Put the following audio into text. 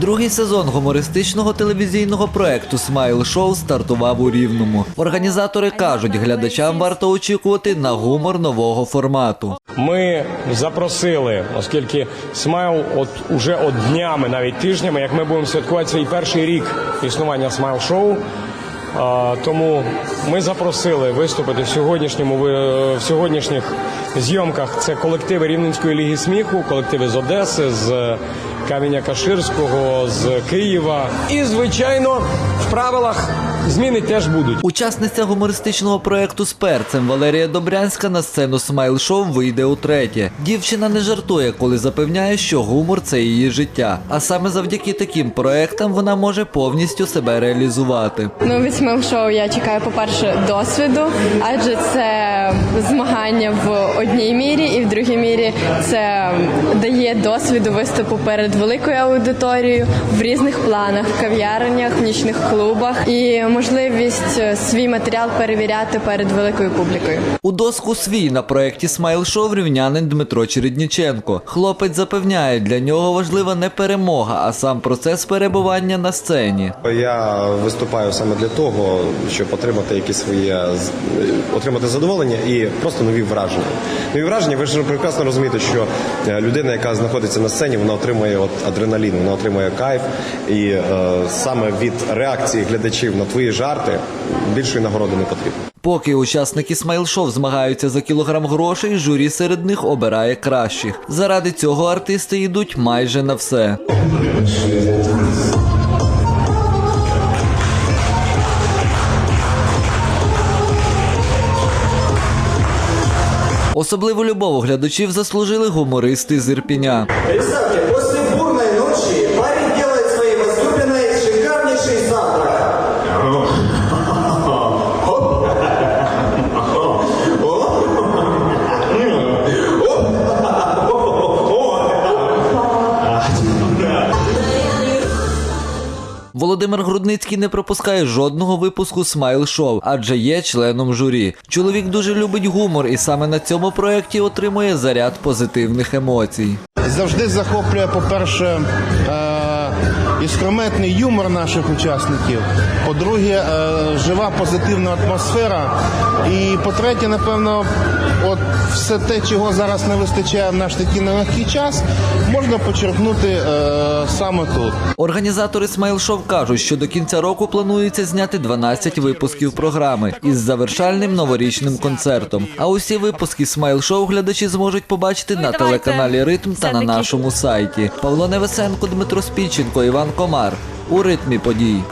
Другий сезон гумористичного телевізійного проекту Смайл Шоу стартував у Рівному. Організатори кажуть, глядачам варто очікувати на гумор нового формату. Ми запросили, оскільки Смайл от уже от днями, навіть тижнями, як ми будемо святкувати свій перший рік існування Смайл Шоу. Тому ми запросили виступити в сьогоднішньому в сьогоднішніх зйомках. Це колективи Рівненської ліги сміху, колективи з Одеси, з Каменя Каширського, з Києва. І звичайно, в правилах зміни теж будуть. Учасниця гумористичного проекту з перцем Валерія Добрянська на сцену Смайл Шоу вийде утретє. Дівчина не жартує, коли запевняє, що гумор це її життя. А саме завдяки таким проектам вона може повністю себе реалізувати. Ну, від Смел шоу я чекаю, по-перше, досвіду, адже це змагання в одній мірі, і в другій мірі це дає досвіду виступу перед великою аудиторією в різних планах, в кав'ярнях, в нічних клубах і можливість е, свій матеріал перевіряти перед великою публікою. У доску свій на проєкті Смайл Шоу рівнянин Дмитро Чередніченко. Хлопець запевняє, для нього важлива не перемога, а сам процес перебування на сцені. Я виступаю саме для того, щоб отримати якісь своє отримати задоволення і просто нові враження. Нові враження, ви ж прекрасно розумієте, що е, людина, яка знаходиться на сцені, вона отримує от адреналін, вона отримує кайф, і е, саме від реакції глядачів на твої жарти більшої нагороди не потрібно. Поки учасники Смайл Шоу змагаються за кілограм грошей, журі серед них обирає кращих. Заради цього артисти йдуть майже на все. Особливу любов глядачів заслужили гумористи з Ірпіня. Представьте, Володимир Грудницький не пропускає жодного випуску Смайл Шоу, адже є членом журі. Чоловік дуже любить гумор і саме на цьому проєкті отримує заряд позитивних емоцій. Завжди захоплює, по-перше, е, іскрометний юмор наших учасників. По-друге, е, жива позитивна атмосфера. І по-третє, напевно, от все те, чого зараз не вистачає в наш такий нелегкий час, можна почерпнути е, саме тут. Організатори Смайл Шоу кажуть, що до кінця року планується зняти 12 випусків програми із завершальним новорічним концертом. А усі випуски Смайл Шоу глядачі зможуть побачити Ну на давайте телеканалі Ритм та на нашому сайті. Павло Невесенко, Дмитро Спіченко, Іван Комар у ритмі подій.